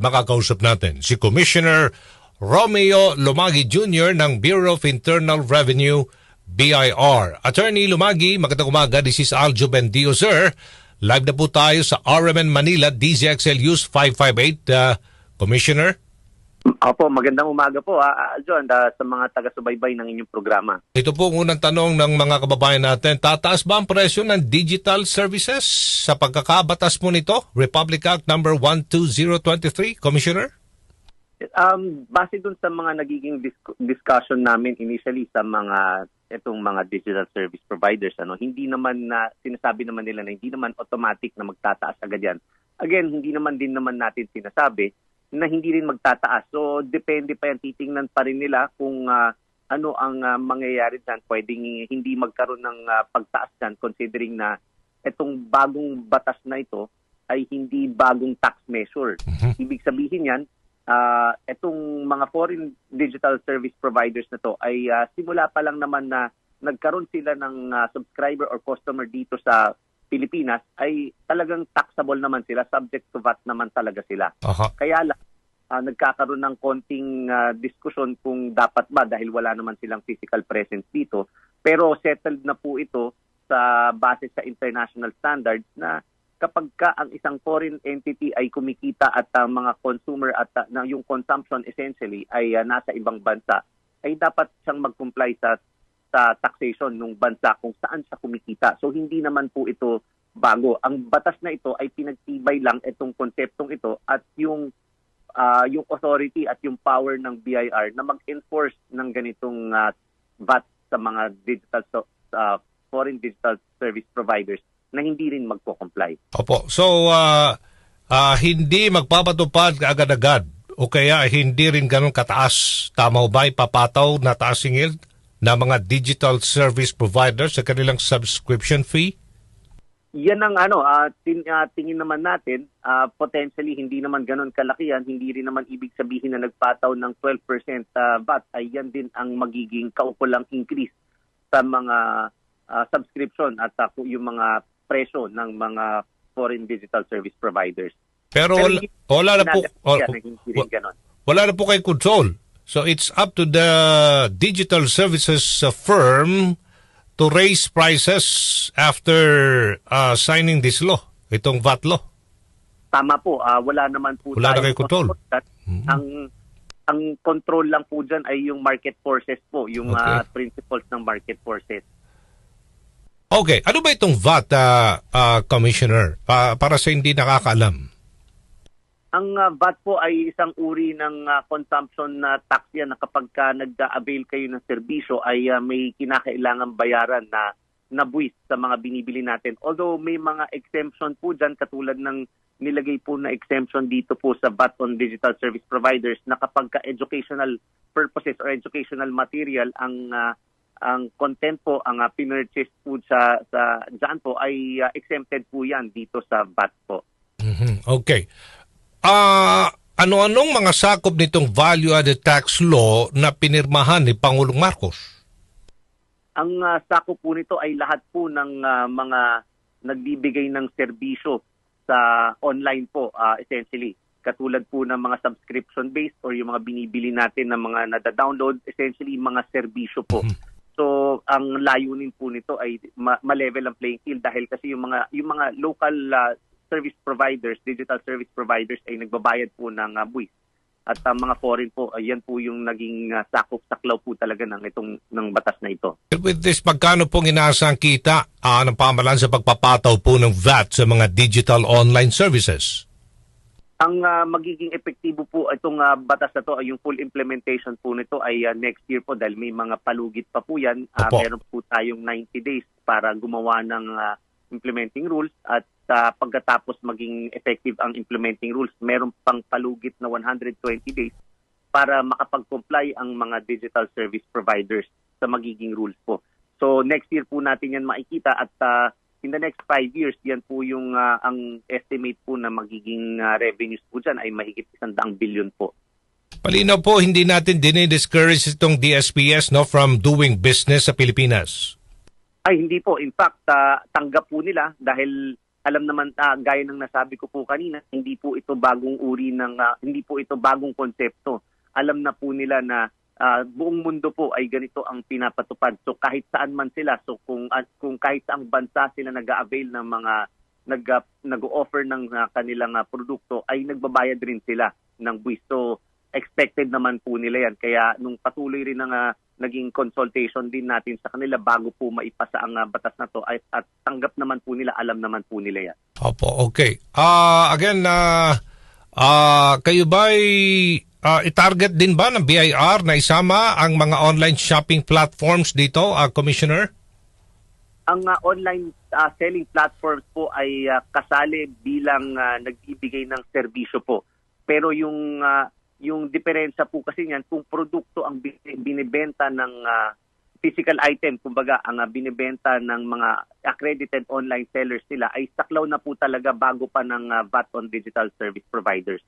makakausap natin si Commissioner Romeo Lumagi Jr. ng Bureau of Internal Revenue, BIR. Attorney Lumagi, magandang umaga. This is Aljo Bendio, sir. Live na po tayo sa RMN Manila, DZXL Use 558. Uh, Commissioner? Opo, magandang umaga po, uh, John, uh, sa mga taga-subaybay ng inyong programa. Ito po ang unang tanong ng mga kababayan natin. Tataas ba ang presyo ng digital services sa pagkakabatas mo nito? Republic Act number 12023, Commissioner? Um, base dun sa mga nagiging dis- discussion namin initially sa mga itong mga digital service providers, ano, hindi naman na sinasabi naman nila na hindi naman automatic na magtataas agad yan. Again, hindi naman din naman natin sinasabi na hindi rin magtataas. So depende pa yan, titingnan pa rin nila kung uh, ano ang uh, mangyayari dyan. Pwedeng hindi magkaroon ng uh, pagtaas dyan considering na itong bagong batas na ito ay hindi bagong tax measure. Mhm. Ibig sabihin yan, uh, itong mga foreign digital service providers na to ay uh, simula pa lang naman na nagkaroon sila ng uh, subscriber or customer dito sa Pilipinas ay talagang taxable naman sila, subject to VAT naman talaga sila. Aha. Kaya lang, ah, nagkakaroon ng konting ah, diskusyon kung dapat ba dahil wala naman silang physical presence dito. Pero settled na po ito sa base sa international standards na kapag ka ang isang foreign entity ay kumikita at ang mga consumer at ah, na yung consumption essentially ay ah, nasa ibang bansa, ay dapat siyang mag-comply sa sa taxation ng bansa kung saan siya kumikita. So hindi naman po ito bago. Ang batas na ito ay pinagtibay lang itong konseptong ito at yung ah, yung authority at yung power ng BIR na mag-enforce ng ganitong ah, VAT sa mga digital so, ah, foreign digital service providers na hindi rin magko-comply. Opo. So, ah, ah, hindi magpapatupad agad-agad o kaya hindi rin ganun kataas. Tama ba ipapataw na taas singil na mga digital service providers sa kanilang subscription fee? Yan ang ano, ah, tin, ah, tingin naman natin, ah, potentially hindi naman ganun kalaki yan, hindi rin naman ibig sabihin na nagpataw ng 12% ah, VAT ay yan din ang magiging kaukulang increase sa mga ah, subscription at ah, yung mga presyo ng mga foreign digital service providers. Pero Pero wala, wala na po Sinasabi wala, wala na po kay control. So it's up to the digital services uh, firm to raise prices after uh, signing this law, itong VAT law. Tama po, ah, wala naman po Wala na tayong kay control. control. Ang ang control lang po dyan ay yung market forces po, yung Okay. ah, principles ng market forces. Okay, ano ba itong VAT, uh, uh, Commissioner, Pa- para sa hindi nakakaalam? Ang ah, VAT po ay isang uri ng ah, consumption na tax yan na kapag ka nag-avail kayo ng serbisyo ay ah, may kinakailangan bayaran na na buwis sa mga binibili natin. Although may mga exemption po dyan katulad ng nilagay po na exemption dito po sa VAT on digital service providers na kapag ka educational purposes or educational material ang ah, ang content po ang uh, pinurchase po sa sa dyan po ay ah, exempted po yan dito sa VAT po. Mhm, Okay. Ah, ano-anong mga sakop nitong value-added tax law na pinirmahan ni Pangulong Marcos? Ang uh, sako po nito ay lahat po ng ah, mga nagbibigay ng serbisyo sa online po ah, essentially. Katulad po ng mga subscription-based or yung mga binibili natin ng mga nada-download, essentially mga serbisyo po. So ang layunin po nito ay ma- ma-level ang playing field dahil kasi yung mga yung mga local ah, service providers, digital service providers ay nagbabayad po ng uh, buwis. At ang mga foreign po, ayan po yung naging ah, sakop-saklaw po talaga ng itong ng batas na ito. With this, magkano pong inaasang kita ah, ng pamalan sa pagpapataw po ng VAT sa mga digital online services? Ang ah, magiging epektibo po itong ah, batas na to, ay yung full implementation po nito ay ah, next year po dahil may mga palugit pa po yan. Opo. meron po tayong 90 days para gumawa ng ah, implementing rules at sa pagkatapos maging effective ang implementing rules, meron pang palugit na 120 days para makapag-comply ang mga digital service providers sa magiging rules po. So next year po natin yan makikita at ah, in the next five years, yan po yung ah, ang estimate po na magiging ah, revenues po dyan ay mahigit isang daang billion po. Palinaw po, hindi natin dinidiscourage itong DSPS no, from doing business sa Pilipinas. Ay hindi po, in fact, ah, tanggap po nila dahil alam naman ah, gaya ng nasabi ko po kanina, hindi po ito bagong uri ng ah, hindi po ito bagong konsepto. Alam na po nila na ah, buong mundo po ay ganito ang pinapatupad. So kahit saan man sila, so kung ah, kung kahit saang bansa sila nag-avail ng mga nag ah, nag-offer ng ah, kanilang ah, produkto ay nagbabayad rin sila ng buwis. So expected naman po nila yan. Kaya nung patuloy rin ng ah, naging consultation din natin sa kanila bago po maipasa ang ah, batas na to ay, at tanggap naman po nila, alam naman po nila yan. Opo, okay. Ah, again, na ah, kayo ba itarget din ba ng BIR na isama ang mga online shopping platforms dito, ah, Commissioner? Ang ah, online ah, selling platforms po ay ah, kasali bilang ah, nagbibigay ng serbisyo po. Pero yung ah, yung diferensya po kasi niyan kung produkto ang bin- binibenta ng ah, physical item, kumbaga ang ah, binibenta ng mga accredited online sellers nila ay saklaw na po talaga bago pa ng ah, VAT on digital service providers.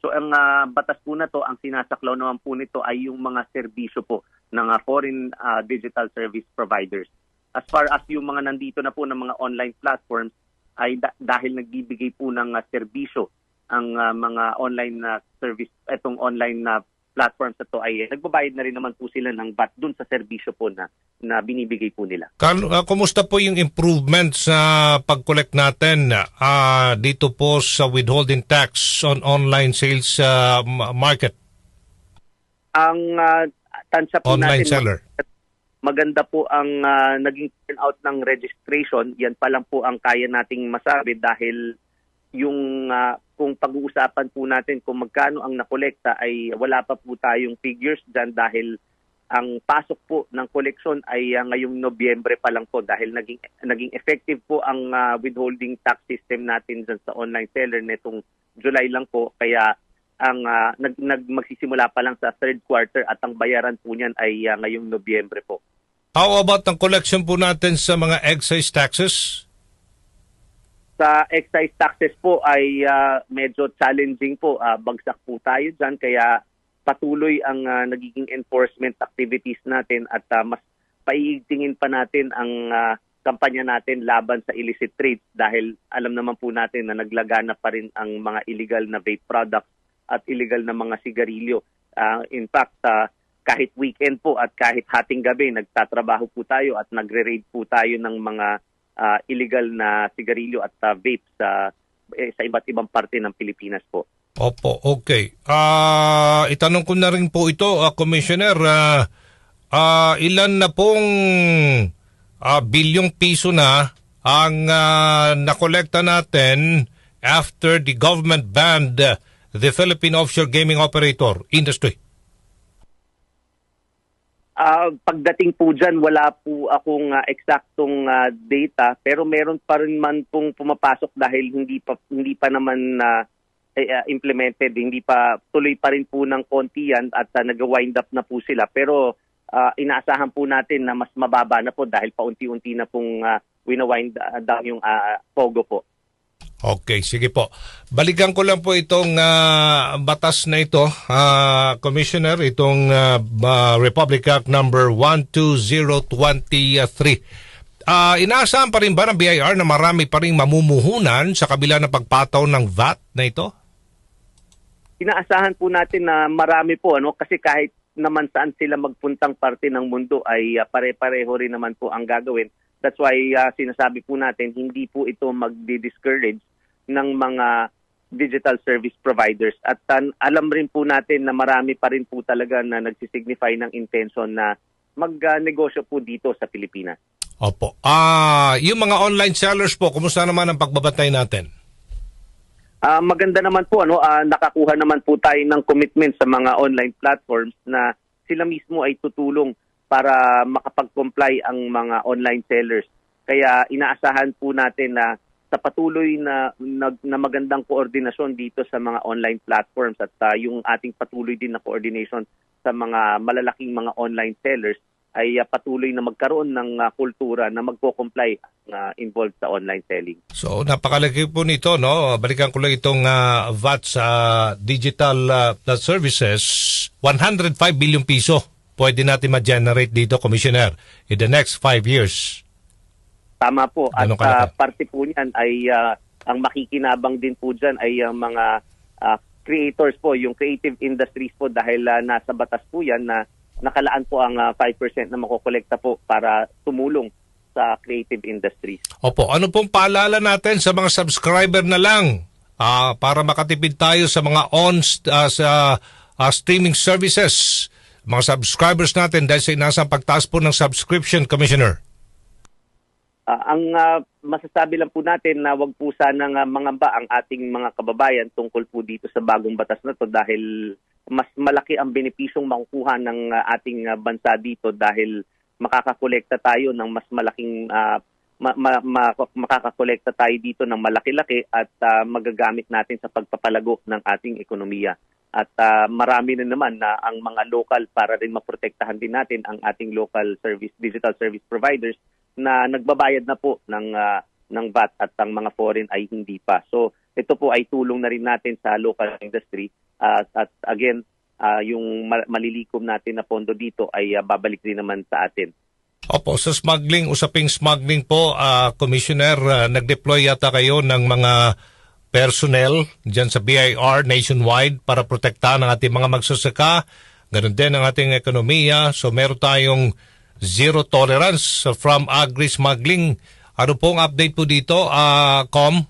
So ang ah, batas po na to, ang sinasaklaw naman po nito ay yung mga serbisyo po ng ah, foreign ah, digital service providers. As far as yung mga nandito na po ng mga online platforms ay da- dahil nagbibigay po ng ah, serbisyo ang ah, mga online na service etong online na platforms na to ay nagbabayad na rin naman po sila ng VAT dun sa serbisyo po na na binibigay po nila. Kal- ah, kumusta po yung improvement sa pag-collect natin ah, dito po sa withholding tax on online sales ma- market, Ang ah, tansya po online natin seller? maganda po ang ah, naging turnout ng registration. Yan pa lang po ang kaya nating masabi dahil yung ah, kung pag-uusapan po natin kung magkano ang nakolekta ay wala pa po tayong figures dyan dahil ang pasok po ng koleksyon ay ah, ngayong Nobyembre pa lang po dahil naging naging effective po ang ah, withholding tax system natin dyan sa online seller netong July lang po kaya ang ah, nag, nag magsisimula pa lang sa third quarter at ang bayaran po niyan ay ah, ngayong Nobyembre po. How about ang collection po natin sa mga excise taxes? Sa excise taxes po ay ah, medyo challenging po. Ah, bagsak po tayo dyan kaya patuloy ang ah, nagiging enforcement activities natin at ah, mas paiigtingin pa natin ang ah, kampanya natin laban sa illicit trades dahil alam naman po natin na naglagana pa rin ang mga illegal na vape products at illegal na mga sigarilyo. Ah, in fact, ah, kahit weekend po at kahit hating gabi, nagtatrabaho po tayo at nagre-raid po tayo ng mga ah, illegal na sigarilyo at ah, vape sa eh, sa iba't ibang parte ng Pilipinas po. Opo, okay. Ah, itanong ko na rin po ito, ah, Commissioner, ah, ah, ilan na pong ah, bilyong piso na ang ah, nakolekta natin after the government banned the Philippine offshore gaming operator industry? Ah, pagdating po dyan, wala po akong ah, eksaktong ah, data pero meron pa rin man pong pumapasok dahil hindi pa hindi pa naman na implemented, hindi pa tuloy pa rin po ng konti yan at ah, nag-wind up na po sila. Pero ah, inaasahan po natin na mas mababa na po dahil paunti-unti na pong uh, wina-wind down yung ah, Pogo po. Okay, sige po. Balikan ko lang po itong ah, batas na ito, ah, Commissioner, itong ah, ah, Republic Act number 12023. Ah, inaasahan pa rin ba ng BIR na marami pa rin mamumuhunan sa kabila ng pagpataw ng VAT na ito? inaasahan po natin na marami po ano kasi kahit naman saan sila magpuntang parte ng mundo ay ah, pare-pareho rin naman po ang gagawin. That's why ah, sinasabi po natin hindi po ito magdi-discourage ng mga digital service providers at tan- alam rin po natin na marami pa rin po talaga na nagsisignify ng intention na magnegosyo po dito sa Pilipinas. Opo. Ah, yung mga online sellers po, kumusta naman ang pagbabantay natin? Ah, maganda naman po ano, ah, nakakuha naman po tayo ng commitment sa mga online platforms na sila mismo ay tutulong para makapag-comply ang mga online sellers. Kaya inaasahan po natin na sa patuloy na, na, na magandang koordinasyon dito sa mga online platforms at ah, yung ating patuloy din na coordination sa mga malalaking mga online sellers ay ah, patuloy na magkaroon ng ah, kultura na magko-comply na involved sa online selling. So napakalaki po nito, no? Balikan ko lang itong ah, VAT sa digital na services, 105 billion piso pwede natin ma-generate dito, Commissioner, in the next five years. Tama po. At Ganun ah, parte po niyan ay ah, ang makikinabang din po dyan ay ang mga ah, creators po, yung creative industries po dahil ah, nasa batas po yan na nakalaan po ang ah, 5% na makokolekta po para tumulong sa creative industries. Opo, ano pong paalala natin sa mga subscriber na lang ah, para makatipid tayo sa mga on ah, sa ah, streaming services, mga subscribers natin dahil sa inasang pagtaas po ng subscription, Commissioner? Ah, ang ah, masasabi lang po natin na wag po sanang uh, mangamba ang ating mga kababayan tungkol po dito sa bagong batas na to dahil mas malaki ang benepisyong makukuha ng ah, ating ah, bansa dito dahil makakakolekta tayo ng mas malaking ah, ma- ma- ma- makakakolekta tayo dito ng malaki-laki at ah, magagamit natin sa pagpapalago ng ating ekonomiya. At ah, marami na naman na ang mga local para rin maprotektahan din natin ang ating local service digital service providers na nagbabayad na po ng ah, ng VAT at ang mga foreign ay hindi pa. So ito po ay tulong na rin natin sa local industry at at again ah, yung ma- malilikom natin na pondo dito ay ah, babalik din naman sa atin. Opo, sa smuggling, usaping smuggling po, ah, Commissioner, ah, nag-deploy yata kayo ng mga personnel dyan sa BIR nationwide para protektahan ang ating mga magsasaka, ganun din ang ating ekonomiya. So meron tayong zero tolerance from agri-smuggling. Ano pong update po dito, ah, Com?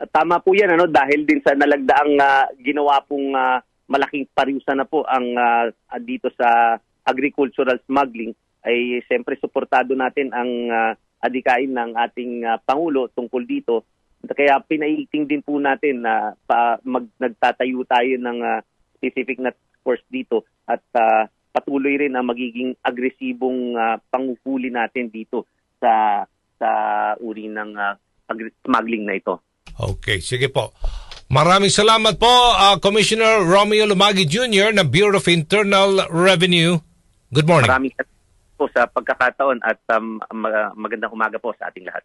Tama po yan ano dahil din sa nalagdaang ah, ginawa pong ah, malaking parusa na po ang ah, dito sa agricultural smuggling ay siyempre suportado natin ang ah, adikain ng ating ah, pangulo tungkol dito. Kaya pinaiting din po natin na pa, mag, nagtatayo tayo ng ah, specific na force dito at ah, patuloy rin ang magiging agresibong ah, panguhuli natin dito sa sa uri ng agri- smuggling na ito. Okay, sige po. Maraming salamat po, ah, Commissioner Romeo Lumagi Jr. ng Bureau of Internal Revenue. Good morning. Maraming salamat po sa pagkakataon at um, ma- magandang umaga po sa ating lahat.